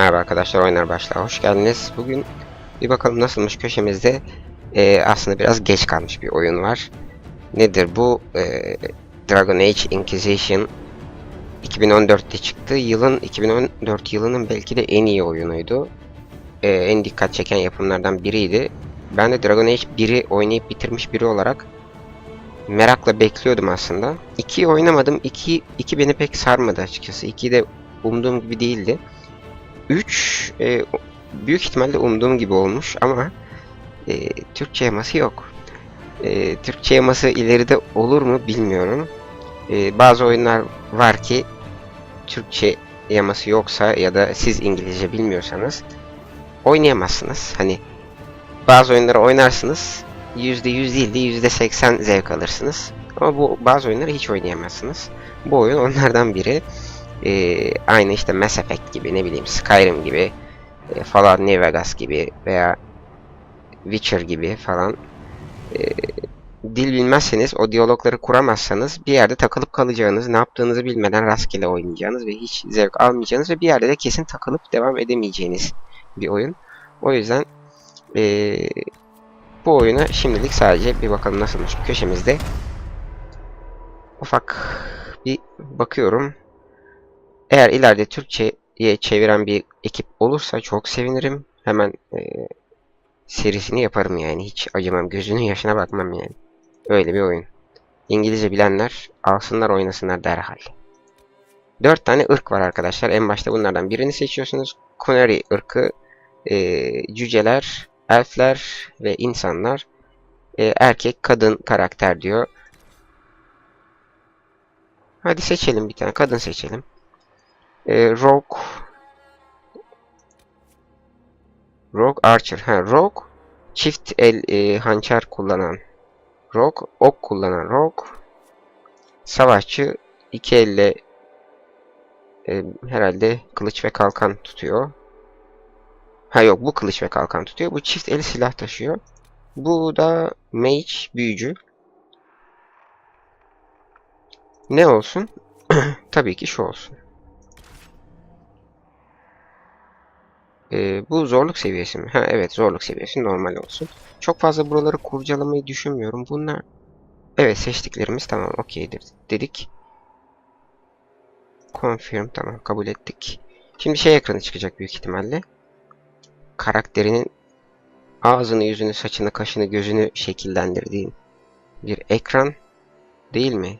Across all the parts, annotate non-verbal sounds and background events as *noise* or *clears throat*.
Merhaba arkadaşlar oynar başla hoş geldiniz. Bugün bir bakalım nasılmış köşemizde e, aslında biraz geç kalmış bir oyun var. Nedir bu? E, Dragon Age Inquisition 2014'te çıktı. Yılın 2014 yılının belki de en iyi oyunuydu. E, en dikkat çeken yapımlardan biriydi. Ben de Dragon Age 1'i oynayıp bitirmiş biri olarak merakla bekliyordum aslında. 2'yi oynamadım. 2 2 beni pek sarmadı açıkçası. 2 de umduğum gibi değildi. 3 e, büyük ihtimalle umduğum gibi olmuş ama e, Türkçe yaması yok. E, Türkçe yaması ileride olur mu bilmiyorum. E, bazı oyunlar var ki Türkçe yaması yoksa ya da siz İngilizce bilmiyorsanız oynayamazsınız. Hani bazı oyunları oynarsınız %100 değil de %80 zevk alırsınız. Ama bu bazı oyunları hiç oynayamazsınız. Bu oyun onlardan biri. Ee, aynı işte Mass Effect gibi ne bileyim Skyrim gibi e, Fallout New Vegas gibi veya Witcher gibi falan e, dil bilmezseniz o diyalogları kuramazsanız bir yerde takılıp kalacağınız ne yaptığınızı bilmeden rastgele oynayacağınız ve hiç zevk almayacağınız ve bir yerde de kesin takılıp devam edemeyeceğiniz bir oyun. O yüzden e, bu oyuna şimdilik sadece bir bakalım nasılmış köşemizde ufak bir bakıyorum. Eğer ileride Türkçe'ye çeviren bir ekip olursa çok sevinirim. Hemen e, serisini yaparım yani. Hiç acımam. Gözünün yaşına bakmam yani. Öyle bir oyun. İngilizce bilenler alsınlar oynasınlar derhal. Dört tane ırk var arkadaşlar. En başta bunlardan birini seçiyorsunuz. Kunari ırkı, e, cüceler, elfler ve insanlar. E, erkek, kadın karakter diyor. Hadi seçelim bir tane. Kadın seçelim. E, Rogue Rogue Archer. Ha, Rogue çift el e, hançer kullanan Rogue, ok kullanan Rogue savaşçı iki elle e, herhalde kılıç ve kalkan tutuyor. Ha yok bu kılıç ve kalkan tutuyor. Bu çift el silah taşıyor. Bu da mage büyücü. Ne olsun? *clears throat* Tabii ki şu olsun. Ee, bu zorluk seviyesi mi? Ha evet zorluk seviyesi normal olsun. Çok fazla buraları kurcalamayı düşünmüyorum. Bunlar evet seçtiklerimiz tamam okeydir dedik. Confirm tamam kabul ettik. Şimdi şey ekranı çıkacak büyük ihtimalle. Karakterinin ağzını, yüzünü, saçını, kaşını, gözünü şekillendirdiğin bir ekran değil mi?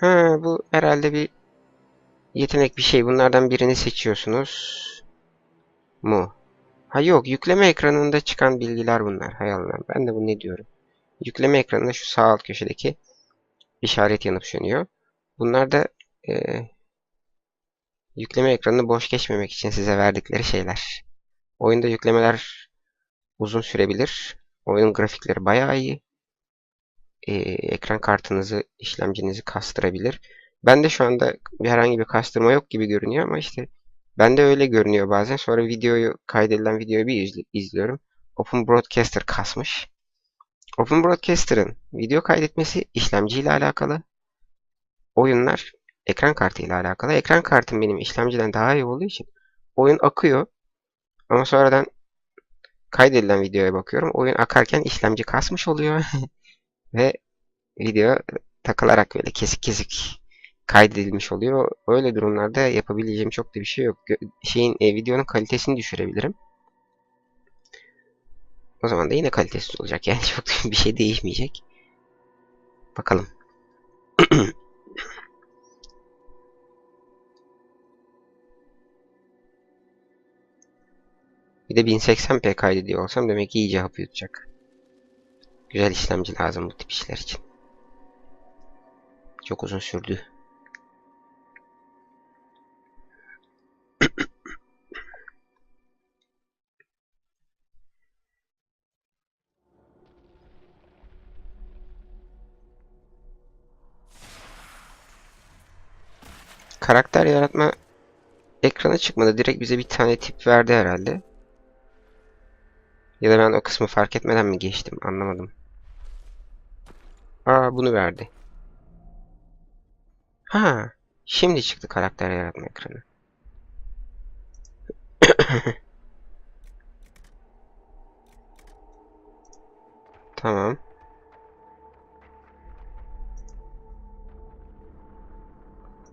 Ha, bu herhalde bir yetenek bir şey. Bunlardan birini seçiyorsunuz. Mu? Ha yok, yükleme ekranında çıkan bilgiler bunlar. Hay Allah, ben de bu ne diyorum. Yükleme ekranında şu sağ alt köşedeki işaret yanıp sönüyor. Bunlar da e, yükleme ekranını boş geçmemek için size verdikleri şeyler. Oyunda yüklemeler uzun sürebilir. Oyun grafikleri bayağı iyi e, ekran kartınızı, işlemcinizi kastırabilir. Ben de şu anda herhangi bir kastırma yok gibi görünüyor ama işte ben de öyle görünüyor bazen. Sonra videoyu kaydedilen videoyu bir izliyorum. Open Broadcaster kasmış. Open Broadcaster'ın video kaydetmesi işlemciyle alakalı. Oyunlar ekran kartıyla alakalı. Ekran kartım benim işlemciden daha iyi olduğu için oyun akıyor. Ama sonradan kaydedilen videoya bakıyorum. Oyun akarken işlemci kasmış oluyor. *laughs* Ve video takılarak böyle kesik kesik kaydedilmiş oluyor. Öyle durumlarda yapabileceğim çok da bir şey yok. Şeyin e, videonun kalitesini düşürebilirim. O zaman da yine kalitesiz olacak. Yani *laughs* çok bir şey değişmeyecek. Bakalım. *clears throat* bir de 1080p kaydediyor olsam demek ki iyice hapı yutacak. Güzel işlemci lazım bu tip işler için. Çok uzun sürdü. *coughs* Karakter yaratma ekrana çıkmadı. Direkt bize bir tane tip verdi herhalde. Ya da ben o kısmı fark etmeden mi geçtim? Anlamadım. Aa bunu verdi. Ha, şimdi çıktı karakter yaratma ekranı. *coughs* Tamam.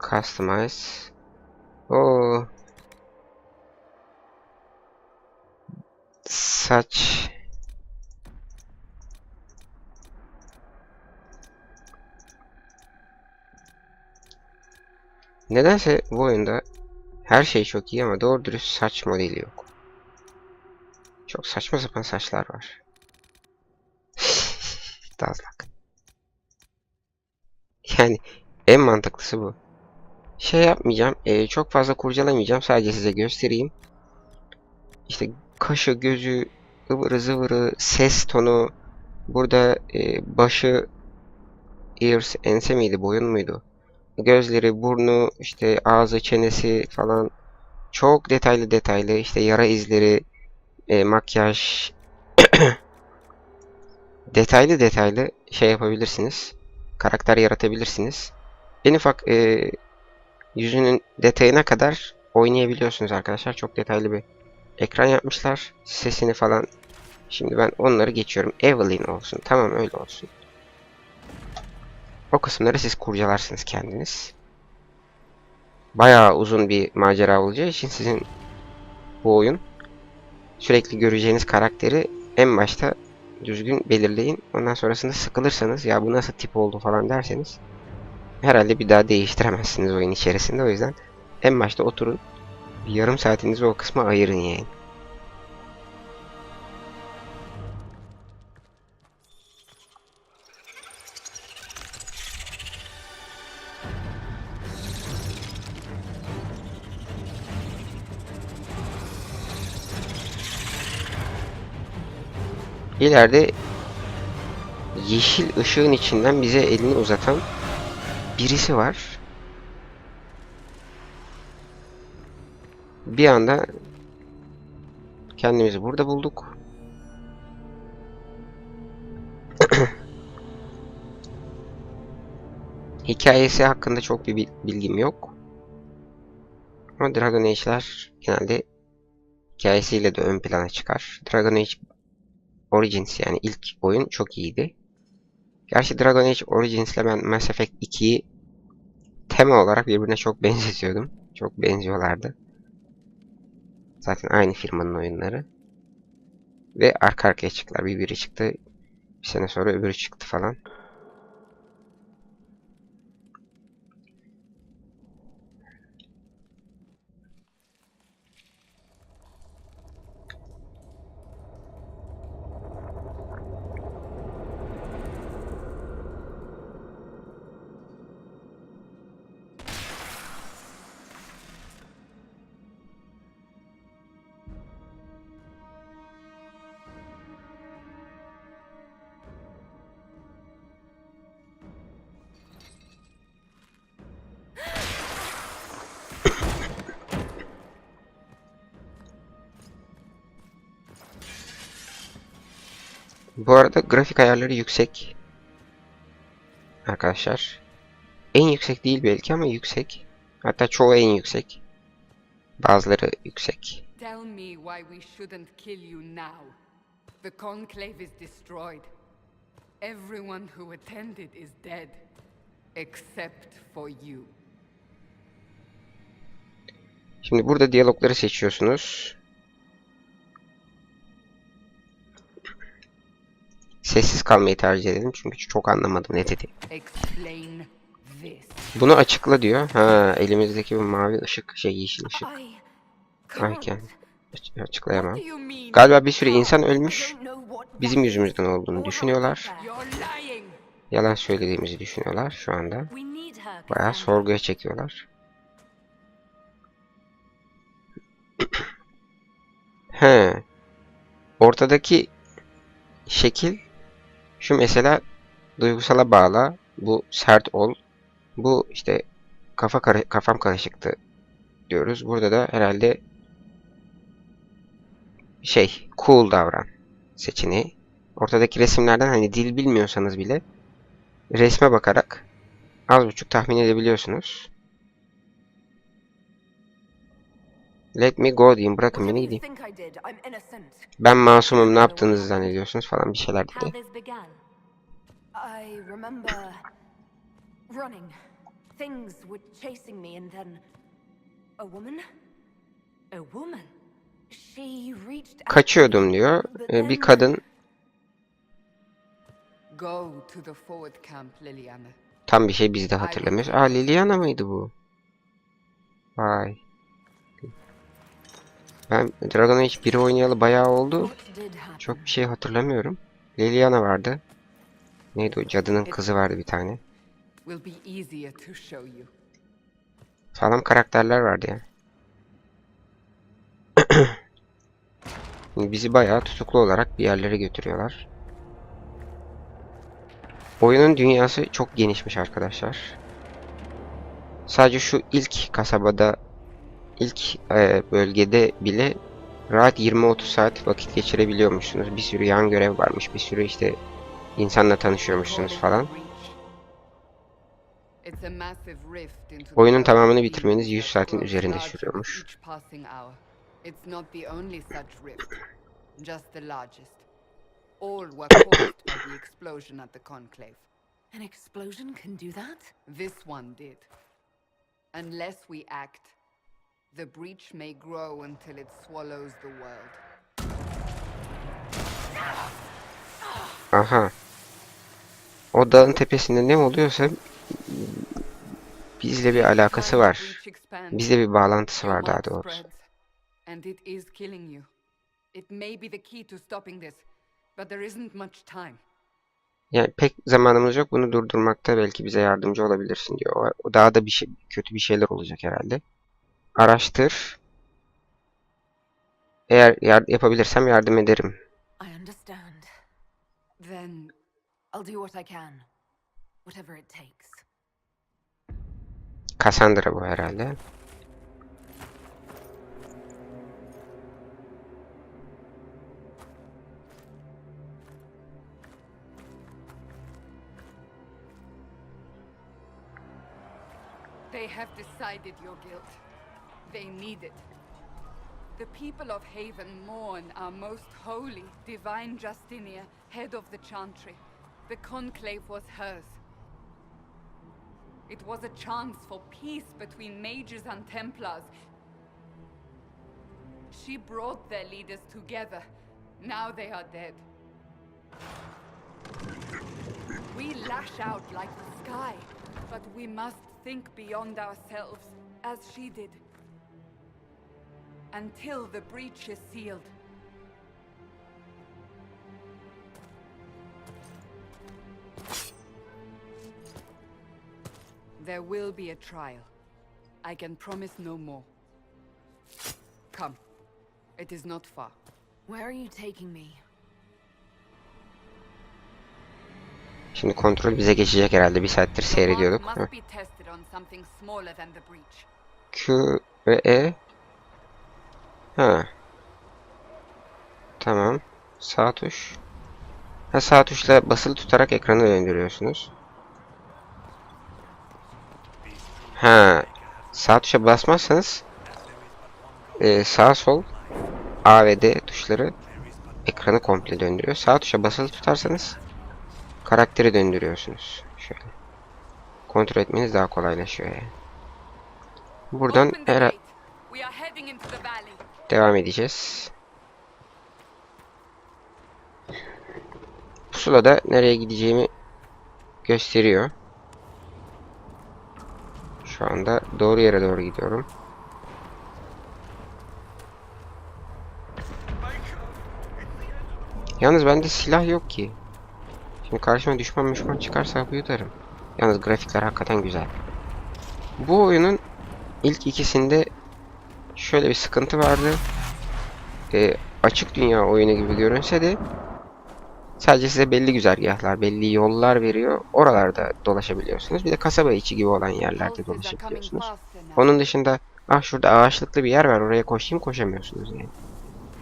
Customize. Oo. Saç. Nedense bu oyunda her şey çok iyi ama doğru dürüst saç modeli yok. Çok saçma sapan saçlar var. *laughs* Dazlak. Yani en mantıklısı bu. Şey yapmayacağım. e, çok fazla kurcalamayacağım. Sadece size göstereyim. İşte kaşı, gözü, ıvırı zıvırı, ses tonu. Burada e, başı, ears, ense miydi, boyun muydu? Gözleri, burnu, işte ağzı, çenesi falan. Çok detaylı detaylı. işte yara izleri, e, makyaj. *clears throat* detaylı detaylı şey yapabilirsiniz. Karakter yaratabilirsiniz. En ufak e, yüzünün detayına kadar oynayabiliyorsunuz arkadaşlar. Çok detaylı bir ekran yapmışlar. Sesini falan. Şimdi ben onları geçiyorum. Evelyn olsun. Tamam öyle olsun. O kısımları siz kurcalarsınız kendiniz. Bayağı uzun bir macera olacağı için sizin bu oyun sürekli göreceğiniz karakteri en başta düzgün belirleyin. Ondan sonrasında sıkılırsanız ya bu nasıl tip oldu falan derseniz herhalde bir daha değiştiremezsiniz oyun içerisinde. O yüzden en başta oturun. Bir yarım saatinizi o kısma ayırın yani. İleride yeşil ışığın içinden bize elini uzatan birisi var. Bir anda kendimizi burada bulduk. *clears throat* Hikayesi hakkında çok bir bilgim yok. Ama Dragon Age'ler genelde hikayesiyle de ön plana çıkar. Dragon Age Origins yani ilk oyun çok iyiydi. Gerçi Dragon Age Origins ile ben Mass Effect 2'yi tema olarak birbirine çok *laughs* benzetiyordum. Çok benziyorlardı. Zaten aynı firmanın oyunları. Ve arka arkaya çıktılar. Bir biri çıktı. Bir sene sonra öbürü çıktı falan. Bu arada grafik ayarları yüksek. Arkadaşlar. En yüksek değil belki ama yüksek. Hatta çoğu en yüksek. Bazıları yüksek. Tell me why we shouldn't kill you now. The Conclave is destroyed. Everyone who attended is dead. Except for you. Şimdi burada diyalogları seçiyorsunuz. Sessiz kalmayı tercih edelim çünkü çok anlamadım ne dedi. Bunu açıkla diyor. Ha elimizdeki bu mavi ışık şey yeşil ışık. Ayken açıklayamam. Galiba bir sürü insan ölmüş. Bizim yüzümüzden olduğunu düşünüyorlar. Yalan söylediğimizi düşünüyorlar şu anda. Bayağı sorguya çekiyorlar. *clears throat* He. Ortadaki şekil şu mesela duygusala bağla. Bu sert ol. Bu işte kafa kara- kafam karışıktı diyoruz. Burada da herhalde şey cool davran seçeneği. Ortadaki resimlerden hani dil bilmiyorsanız bile resme bakarak az buçuk tahmin edebiliyorsunuz. Let me go diyeyim. Bırakın beni gideyim. Ben masumum ne yaptığınızı zannediyorsunuz falan bir şeyler dedi. Things were chasing me, and then a woman. A woman. She reached. Kaçıyordum diyor. Ee, bir kadın Go to the forward camp, Liliana. tam bir şey biz de hatırlamıyoruz. Aa Liliana mıydı bu? Vay. Ben Dragon Age 1'i oynayalı bayağı oldu. Çok bir şey hatırlamıyorum. Liliana vardı. Neydi o? Cadının kızı vardı bir tane. Sağlam karakterler vardı ya. *clears throat* Bizi bayağı tutuklu olarak bir yerlere götürüyorlar. Oyunun dünyası çok genişmiş arkadaşlar. Sadece şu ilk kasabada, ilk e, bölgede bile rahat 20-30 saat vakit geçirebiliyormuşsunuz. Bir sürü yan görev varmış, bir sürü işte insanla tanışıyormuşsunuz falan. Oyunun tamamını bitirmeniz demons 100 that saatin üzerinde sürüyormuş. All were caused by the explosion at the conclave. An explosion can do that? This one did. Unless we act, the breach may grow until it swallows the world. Aha. O dağın tepesinde ne oluyorsa bizle bir alakası var. Bizle bir bağlantısı var daha doğrusu. And it is killing you. It may be the key to stopping this, but there isn't much time. Yani pek zamanımız yok. Bunu durdurmakta belki bize yardımcı olabilirsin diyor. O, o daha da bir şey, kötü bir şeyler olacak herhalde. Araştır. Eğer yar- yapabilirsem yardım ederim. I understand. Then I'll do what I can. Whatever it takes. Cassandra bu herhalde. They have decided your guilt. They need it. The people of Haven mourn our most holy, divine Justinia, head of the Chantry. The conclave was hers. It was a chance for peace between mages and Templars. She brought their leaders together. Now they are dead. We lash out like the sky, but we must think beyond ourselves, as she did. Until the breach is sealed. There will be a trial. I can promise no more. Come. It is not far. Where are you taking me? Şimdi kontrol bize geçecek herhalde. Bir saattir seyrediyorduk. must Heh. be tested on something smaller than the breach. Q ve E. Ha. Tamam. Sağ tuş. Ha sağ tuşla basılı tutarak ekranı döndürüyorsunuz. Ha. Sağ tuşa basmazsanız e, sağ sol A ve D tuşları ekranı komple döndürüyor. Sağ tuşa basılı tutarsanız karakteri döndürüyorsunuz. Şöyle. Kontrol etmeniz daha kolaylaşıyor yani. Buradan Open Devam edeceğiz. Pusula da nereye gideceğimi gösteriyor. Şu anda doğru yere doğru gidiyorum. Yalnız bende silah yok ki. Şimdi karşıma düşman düşman çıkarsa yutarım. Yalnız grafikler hakikaten güzel. Bu oyunun ilk ikisinde şöyle bir sıkıntı vardı. Ee, açık dünya oyunu gibi görünse de sadece size belli güzergahlar, belli yollar veriyor. Oralarda dolaşabiliyorsunuz. Bir de kasaba içi gibi olan yerlerde dolaşabiliyorsunuz. Onun dışında ah şurada ağaçlıklı bir yer var oraya koşayım koşamıyorsunuz yani.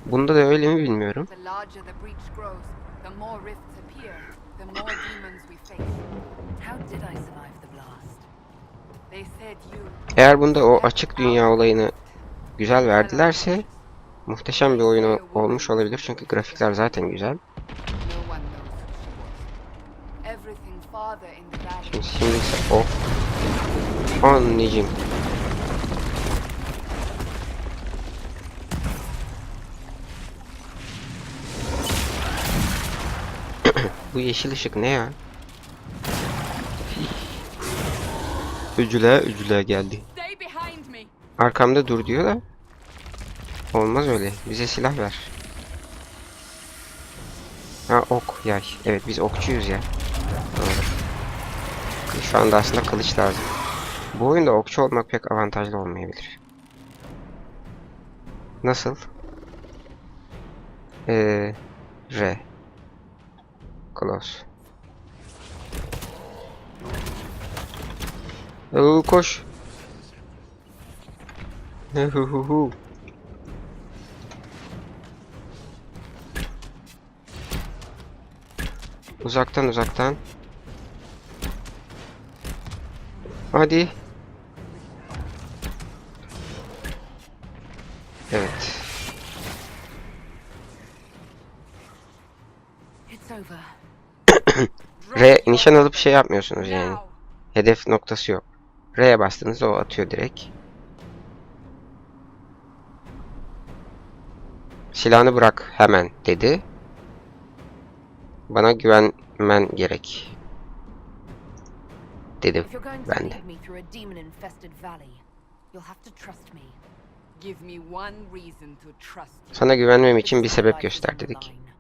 Bunda da öyle mi bilmiyorum. Eğer bunda o açık dünya olayını güzel verdilerse muhteşem bir oyun olmuş olabilir. Çünkü grafikler zaten güzel. Şimdi, şimdi ise o. Anneciğim. *clears throat* Bu yeşil ışık ne ya? Ücüle ücüle geldi. Arkamda dur diyor da. Olmaz öyle. Bize silah ver. Ha ok yay. Evet biz okçuyuz ya. Doğru. Şu anda aslında kılıç lazım. Bu oyunda okçu olmak pek avantajlı olmayabilir. Nasıl? Ee, R. Close. Oo, koş. Huhuhu. Uzaktan uzaktan. Hadi. Evet. R *coughs* nişan alıp şey yapmıyorsunuz yani. Hedef noktası yok. R'ye bastığınızda o atıyor direkt. Silahını bırak hemen dedi. Bana güvenmen gerek. Dedim ben de. Sana güvenmem için bir sebep göster dedik. line.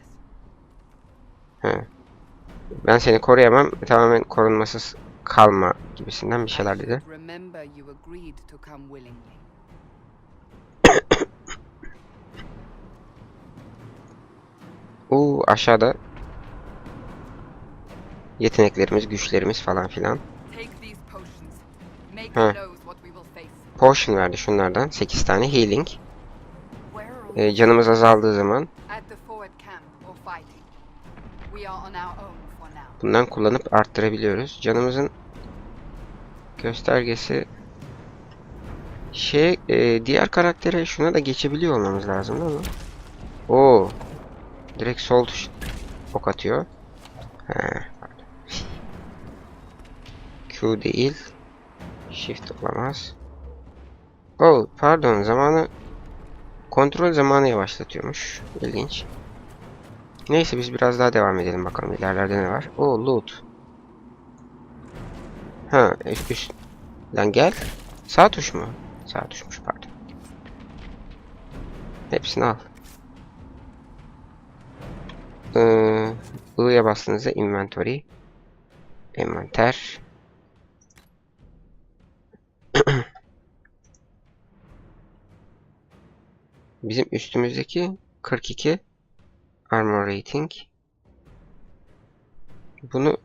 *sighs* He. Ben seni koruyamam. Tamamen korunmasız kalma gibisinden bir şeyler dedi. Uuu aşağıda yeteneklerimiz, güçlerimiz falan filan. Face. Potion verdi şunlardan. 8 tane healing. Ee, canımız azaldığı zaman bundan kullanıp arttırabiliyoruz. Canımızın göstergesi şey e, diğer karaktere şuna da geçebiliyor olmamız lazım değil mi? Oo. Direkt sol tuş ok atıyor. He. Q değil. Shift olamaz. Oh, pardon zamanı kontrol zamanı yavaşlatıyormuş. İlginç. Neyse biz biraz daha devam edelim bakalım ilerlerde ne var. Oo loot. Ha üst üst. Lan gel. Sağ tuş mu? Sağ tuşmuş pardon. Hepsini al. Ee, I'ya bastığınızda inventory. Envanter. *clears throat* Bizim üstümüzdeki 42 armor rating. Bunu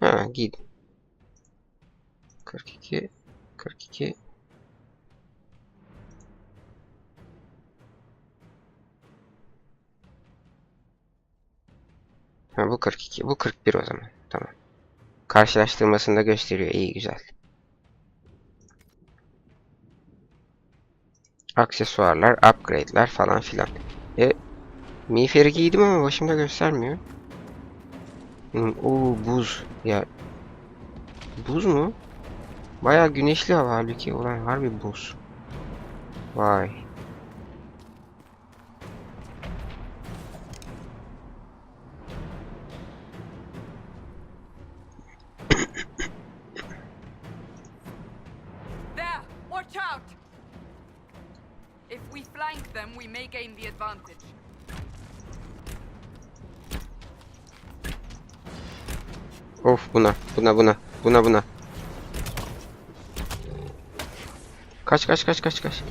ha giy. 42 42 Ha bu 42. Bu 41 o zaman. Tamam. Karşılaştırmasını da gösteriyor. İyi güzel. Aksesuarlar, upgrade'ler falan filan. E miğferi giydim ama başımda göstermiyor. Hmm, oo buz. Ya buz mu? Bayağı güneşli hava halbuki. Ulan harbi buz. Vay. Flank them, we may gain the advantage. Of buna, buna, buna, buna, buna. Kaç kaç kaç kaç kaç.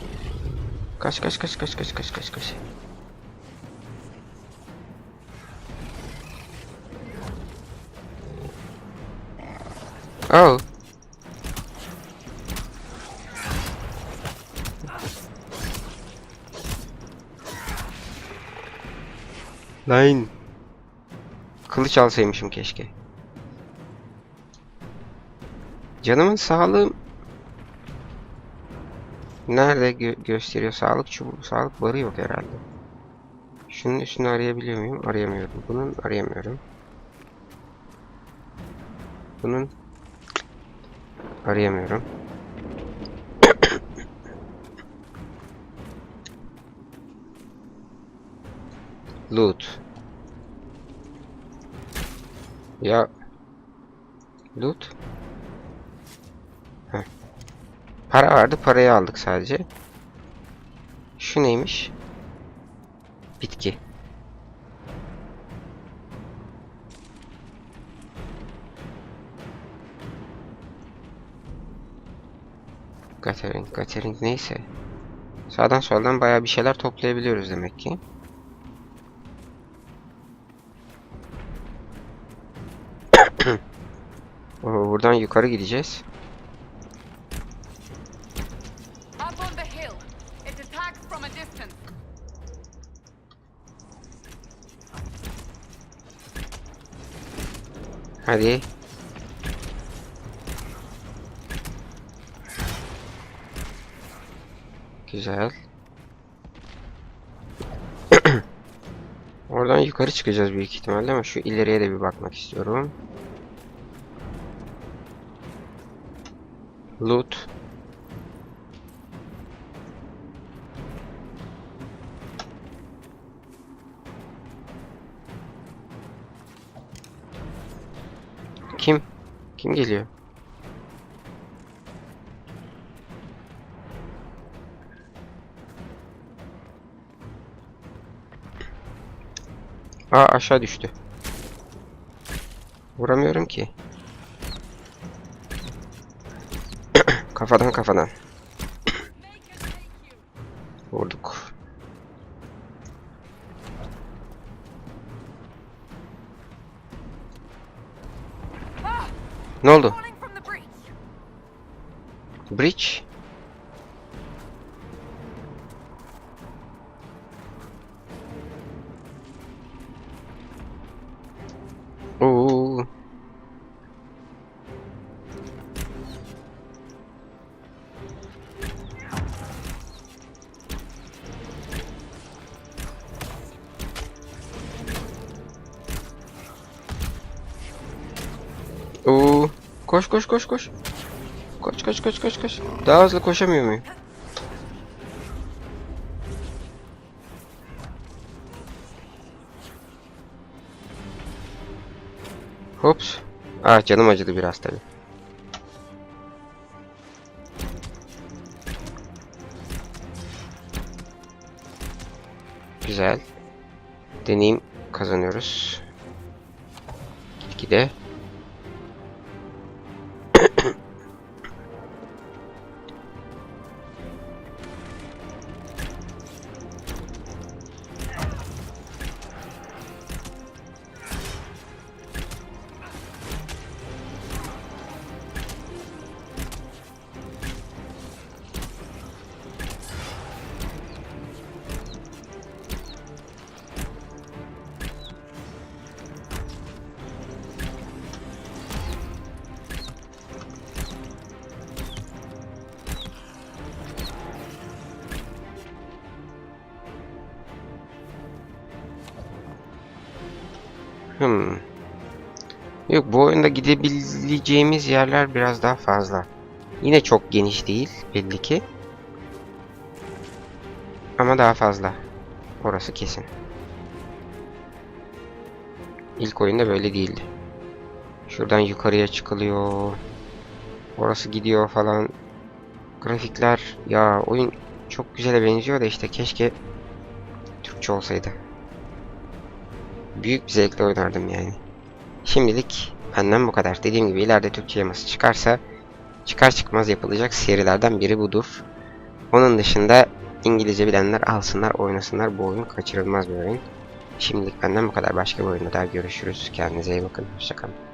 Kaç kaç kaç kaç kaç kaç kaç kaç. Oh. Kılıç keşke. Canımın sağlığı nerede gö- gösteriyor? Sağlık çubuğu, sağlık barı yok herhalde. Şunun üstünü arayabiliyor muyum? Arayamıyorum. Bunun arayamıyorum. Bunun arayamıyorum. *coughs* Loot. Ya loot. Heh. Para vardı, parayı aldık sadece. Şu neymiş? Bitki. Gathering, gathering neyse. Sağdan soldan bayağı bir şeyler toplayabiliyoruz demek ki. Buradan yukarı gideceğiz. Hadi. Güzel. *clears throat* Oradan yukarı çıkacağız büyük ihtimalle ama şu ileriye de bir bakmak istiyorum. Loot. Kim? Kim geliyor? Aa aşağı düştü. Vuramıyorum ki. Kafadan kafadan. Koş koş koş koş. Koş koş koş koş koş. Daha hızlı koşamıyor muyum? Hops. Ah canım acıdı biraz tabi. Güzel. Deneyim kazanıyoruz. 2'de. Yok bu oyunda gidebileceğimiz yerler biraz daha fazla. Yine çok geniş değil belli ki. Ama daha fazla. Orası kesin. İlk oyunda böyle değildi. Şuradan yukarıya çıkılıyor. Orası gidiyor falan. Grafikler ya oyun çok güzele benziyor da işte keşke Türkçe olsaydı. Büyük bir zevkle oynardım yani. Şimdilik benden bu kadar. Dediğim gibi ileride Türkçe yaması çıkarsa çıkar çıkmaz yapılacak serilerden biri budur. Onun dışında İngilizce bilenler alsınlar oynasınlar. Bu oyun kaçırılmaz bir oyun. Şimdilik benden bu kadar. Başka bir oyunda daha görüşürüz. Kendinize iyi bakın. Hoşçakalın.